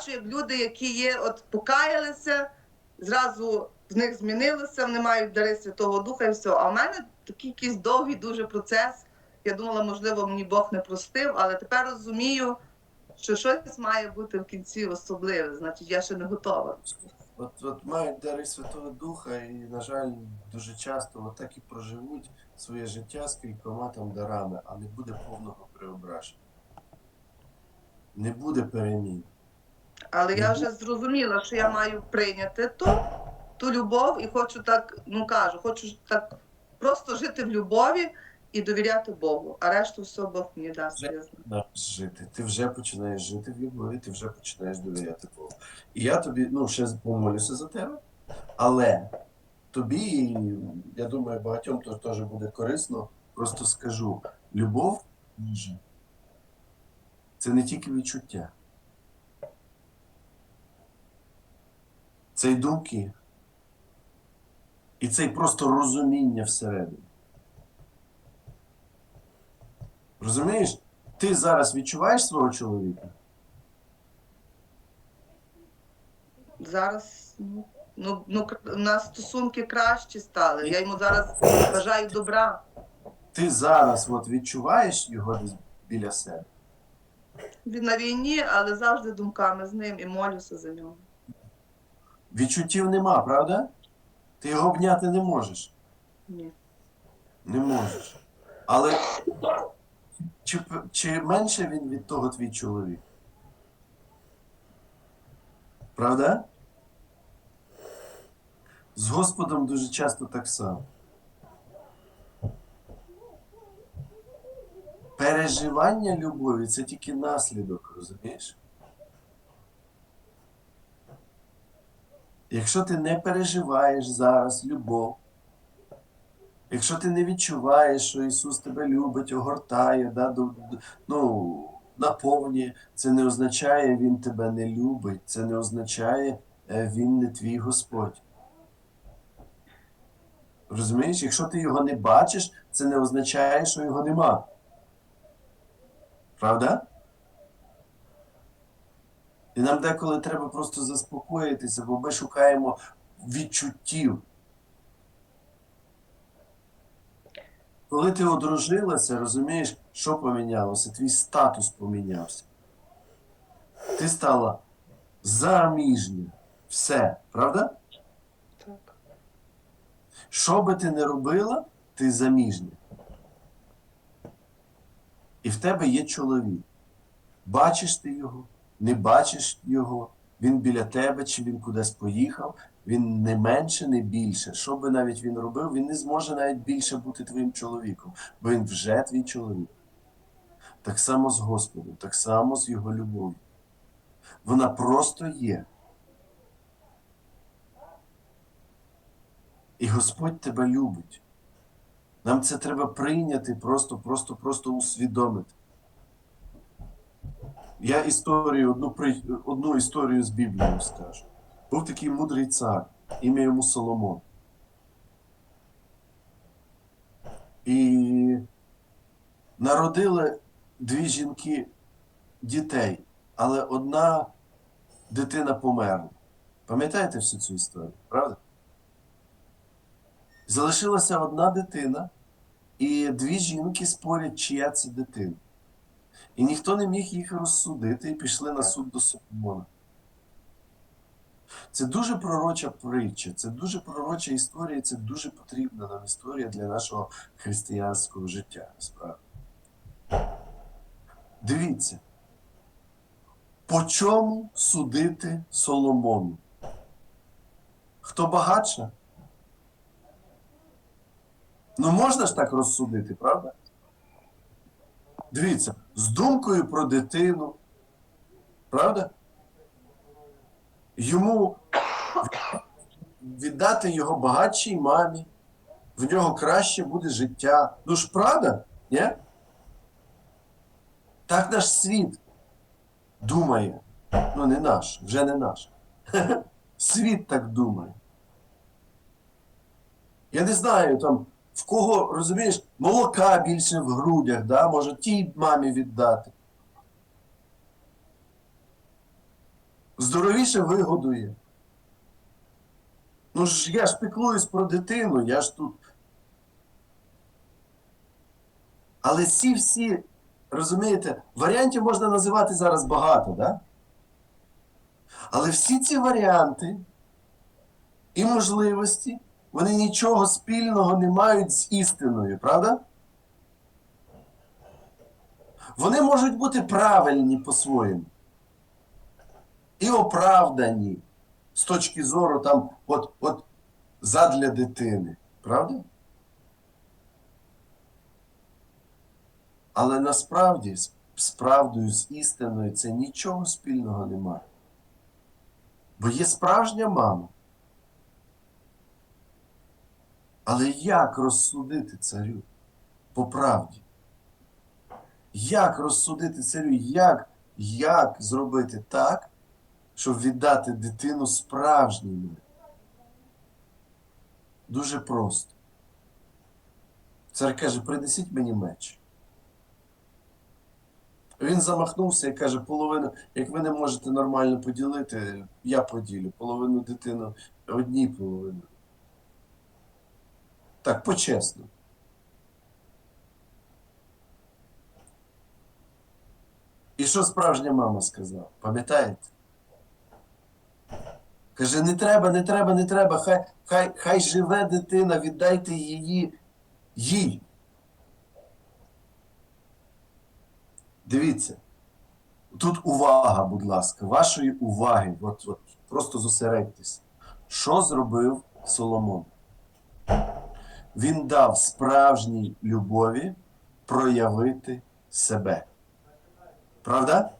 бачу, як люди, які є, от покаялися, зразу в них змінилося, вони мають дари Святого Духа і все. А в мене такий якийсь довгий дуже процес. Я думала, можливо, мені Бог не простив, але тепер розумію, що щось має бути в кінці особливе. Значить, я ще не готова. От, от мають дари Святого Духа і, на жаль, дуже часто от так і проживуть своє життя з кількома там дарами, а не буде повного преображення. Не буде перемін. Але я вже зрозуміла, що я маю прийняти ту, ту любов і хочу так, ну кажу, хочу так просто жити в любові і довіряти Богу. А решту все Бог мені дасть. я знаю. жити. Ти вже починаєш жити в любові, ти вже починаєш довіряти Богу. І я тобі, ну, ще помолюся за тебе, але тобі, і я думаю, багатьом то теж буде корисно, просто скажу: любов Божа це не тільки відчуття. Це й думки. І це й просто розуміння всередині. Розумієш? Ти зараз відчуваєш свого чоловіка? Зараз ну, ну, у нас стосунки кращі стали. Я йому зараз бажаю добра. Ти зараз от відчуваєш його біля себе? Він на війні, але завжди думками з ним і молюся за нього. Відчуттів нема, правда? Ти його обняти не можеш. Ні. Не можеш. Але чи, чи менше він від того твій чоловік? Правда? З Господом дуже часто так само. Переживання любові це тільки наслідок, розумієш? Якщо ти не переживаєш зараз любов, якщо ти не відчуваєш, що Ісус тебе любить, огортає, да, ну, наповнює, це не означає, Він тебе не любить, це не означає, е, Він не твій Господь. Розумієш, якщо ти його не бачиш, це не означає, що його нема. Правда? І нам деколи треба просто заспокоїтися, бо ми шукаємо відчуттів. Коли ти одружилася, розумієш, що помінялося? Твій статус помінявся. Ти стала заміжня. Все, правда? Так. Що би ти не робила, ти заміжня. І в тебе є чоловік. Бачиш ти його, не бачиш його, він біля тебе чи він кудись поїхав, він не менше, не більше. Що би навіть він робив, він не зможе навіть більше бути твоїм чоловіком, бо він вже твій чоловік. Так само з Господом, так само з його любов'ю. Вона просто є. І Господь тебе любить. Нам це треба прийняти, просто, просто, просто усвідомити. Я історію, одну, одну історію з Біблії скажу. Був такий мудрий цар, ім'я йому Соломон. І народили дві жінки дітей, але одна дитина померла. Пам'ятаєте всю цю історію, правда? Залишилася одна дитина, і дві жінки спорять, чия це дитина. І ніхто не міг їх розсудити, і пішли на суд до Соломона. Це дуже пророча притча, це дуже пророча історія, це дуже потрібна нам історія для нашого християнського життя, насправді. Дивіться, по чому судити Соломону? Хто багатша? Ну можна ж так розсудити, правда? Дивіться, з думкою про дитину, правда? Йому віддати його багатшій мамі, в нього краще буде життя. Ну ж правда? Ні? Так наш світ думає. Ну, не наш, вже не наш. Світ так думає. Я не знаю, там, в кого, розумієш, молока більше в грудях, да? може тій мамі віддати. Здоровіше вигодує. Ну ж я ж піклуюсь про дитину, я ж тут. Але ці всі, розумієте, варіантів можна називати зараз багато, да? Але всі ці варіанти і можливості, вони нічого спільного не мають з істиною, правда? Вони можуть бути правильні по-своєму. І оправдані з точки зору там, от, от задля дитини. Правда? Але насправді з, правдою, з істиною це нічого спільного немає. Бо є справжня мама. Але як розсудити царю по правді? Як розсудити царю? Як, як зробити так, щоб віддати дитину справжній мамі? Дуже просто. Цар каже, принесіть мені меч. Він замахнувся і каже, половину, як ви не можете нормально поділити, я поділю. Половину дитину одній половину. Так, почесно. І що справжня мама сказала? Пам'ятаєте? Каже, не треба, не треба, не треба. Хай, хай, хай живе дитина, віддайте її їй. Дивіться. Тут увага, будь ласка, вашої уваги. От, от, просто зосередьтесь. Що зробив Соломон? Він дав справжній любові проявити себе. Правда?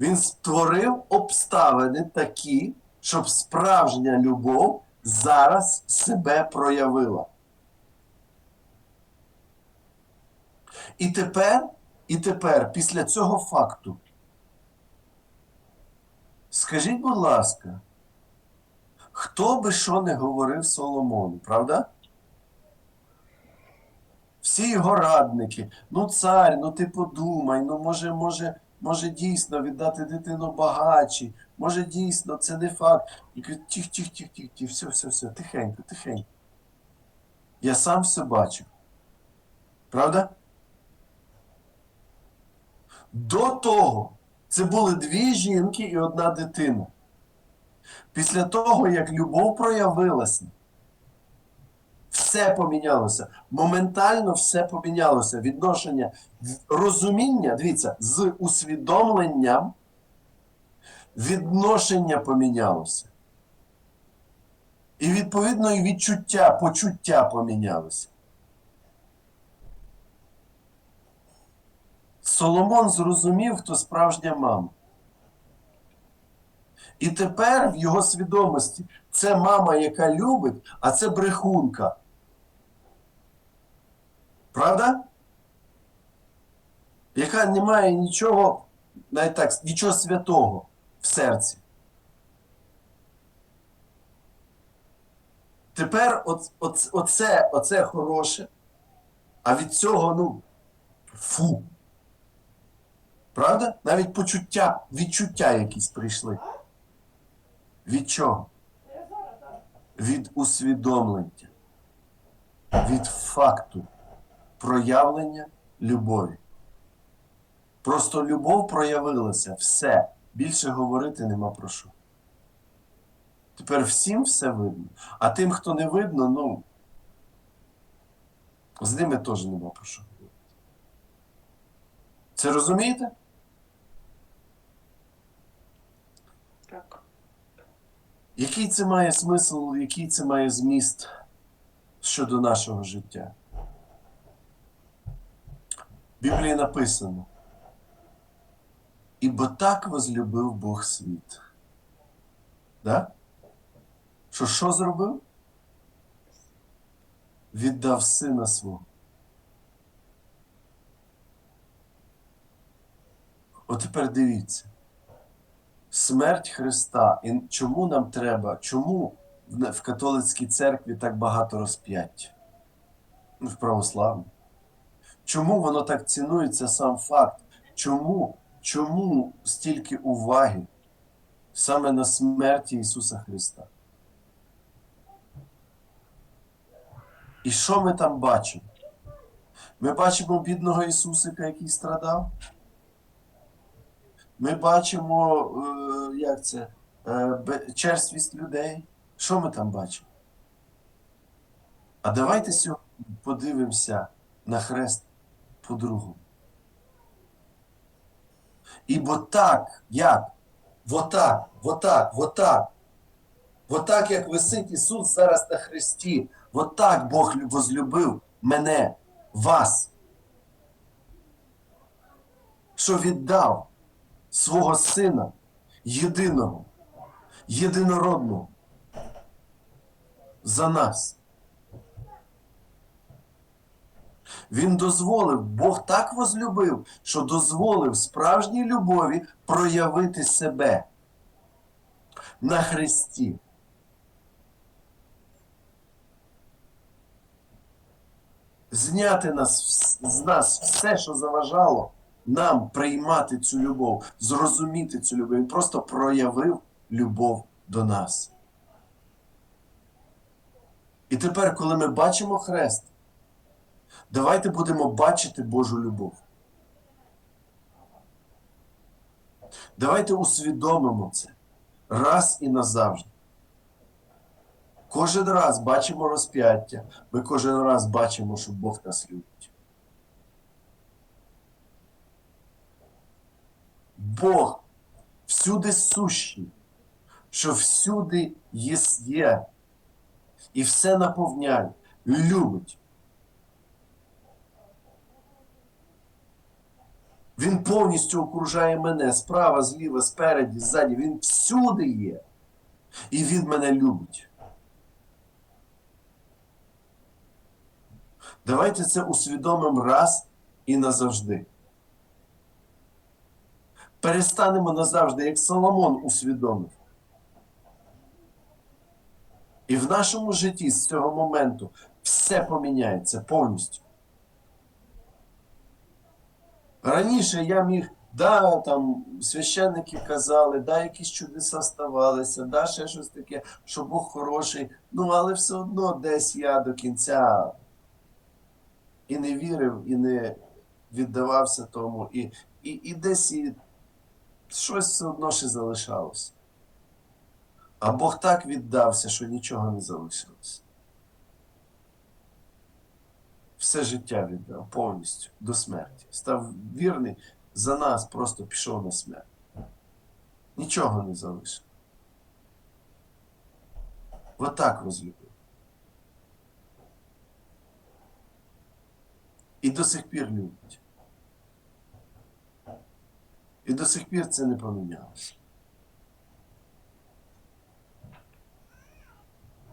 Він створив обставини такі, щоб справжня любов зараз себе проявила. І тепер, і тепер, після цього факту, скажіть, будь ласка, хто би що не говорив Соломону, правда? Всі його радники, ну цар, ну ти подумай, ну може, може, може дійсно віддати дитину багачі, може дійсно це не факт. І кажуть, тих, тих, тих, тих, тих, все, все, все, тихенько, тихенько. Я сам все бачив. Правда? До того це були дві жінки і одна дитина. Після того, як любов проявилася, все помінялося. Моментально все помінялося. Відношення розуміння, дивіться, з усвідомленням відношення помінялося. І відповідно і відчуття, почуття помінялося. Соломон зрозумів, хто справжня мама. І тепер в його свідомості це мама, яка любить, а це брехунка. Правда? Яка не має нічого, навіть так, нічого святого в серці. Тепер оц, оц, оце, оце хороше, а від цього, ну, фу. Правда? Навіть почуття, відчуття якісь прийшли. Від чого? Від усвідомлення, від факту проявлення любові. Просто любов проявилася, все. Більше говорити нема про що. Тепер всім все видно. А тим, хто не видно, ну, з ними теж нема про що говорити. Це розумієте? Який це має смисл, який це має зміст щодо нашого життя? В Біблії написано. Ібо так возлюбив Бог світ. Да? Що що зробив? Віддав сина свого. От тепер дивіться. Смерть Христа. І чому нам треба? Чому в католицькій церкві так багато розп'ять? Ну, В православній. Чому воно так цінується сам факт? Чому, чому стільки уваги саме на смерті Ісуса Христа. І що ми там бачимо? Ми бачимо бідного Ісусика, який страдав. Ми бачимо, е, як це, е, черствість людей. Що ми там бачимо? А давайте сьогодні подивимося на хрест по-другому. І бо так, як? Отак, отак, отак. Отак, як висить Ісус зараз на хресті, отак Бог возлюбив мене, вас. Що віддав свого Сина єдиного, єдинородного за нас. Він дозволив, Бог так возлюбив, що дозволив справжній любові проявити себе на Христі. Зняти нас, з нас все, що заважало нам приймати цю любов, зрозуміти цю любов. Він просто проявив любов до нас. І тепер, коли ми бачимо хрест, давайте будемо бачити Божу любов. Давайте усвідомимо це раз і назавжди. Кожен раз бачимо розп'яття, ми кожен раз бачимо, що Бог нас любить. Бог всюди сущий, що всюди є і все наповняє, любить. Він повністю окружає мене справа, зліва, спереді, ззаді. Він всюди є. І він мене любить. Давайте це усвідомимо раз і назавжди. Перестанемо назавжди, як Соломон усвідомив. І в нашому житті з цього моменту все поміняється повністю. Раніше я міг, да, там священники казали, да, якісь чудеса ставалися, да, ще щось таке, що Бог хороший. Ну, але все одно десь я до кінця і не вірив, і не віддавався тому, і, і, і десь і щось все одно ще залишалося. А Бог так віддався, що нічого не залишилося. Все життя віддав повністю до смерті. Став вірний за нас, просто пішов на смерть. Нічого не залишив. Отак розлюбив. І до сих пір любить. І до сих пір це не помінялося.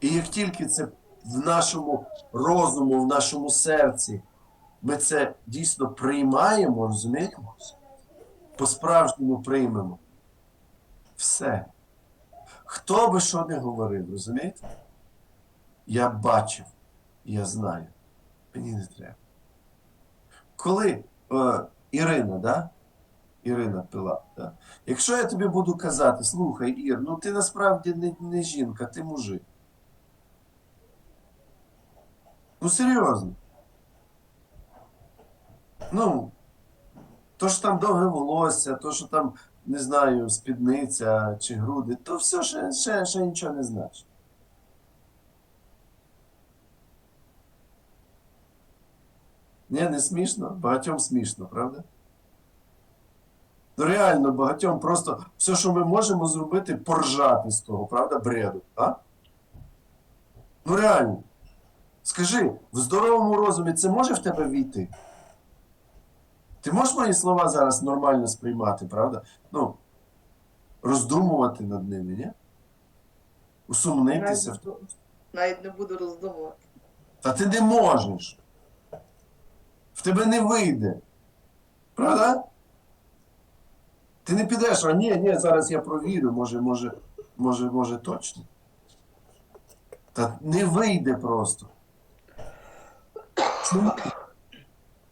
І як тільки це в нашому розуму, в нашому серці, ми це дійсно приймаємо, розумієте? По-справжньому приймемо. Все. Хто би що не говорив, розумієте? Я бачив, я знаю. Мені не треба. Коли е, Ірина, да? Ірина пила, да? якщо я тобі буду казати, слухай, Ір, ну ти насправді не, не жінка, ти мужик. Ну, серйозно. Ну, то, що там довге волосся, то, що там, не знаю, спідниця чи груди, то все ще, ще, ще нічого не значить. Ні, не смішно, багатьом смішно, правда? Ну реально, багатьом просто все, що ми можемо зробити, поржати з того, правда, бреду, а? Ну реально. Скажи, в здоровому розумі це може в тебе війти? Ти можеш мої слова зараз нормально сприймати, правда? Ну, роздумувати над ними, ні? Усумнитися тому. Навіть не буду роздумувати. Та ти не можеш. В тебе не вийде. Правда? Ти не підеш, а ні, ні, зараз я провірю, може, може, може, може точно. Та не вийде просто. Чому?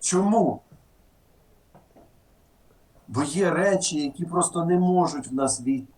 Чому? Бо є речі, які просто не можуть в нас війти.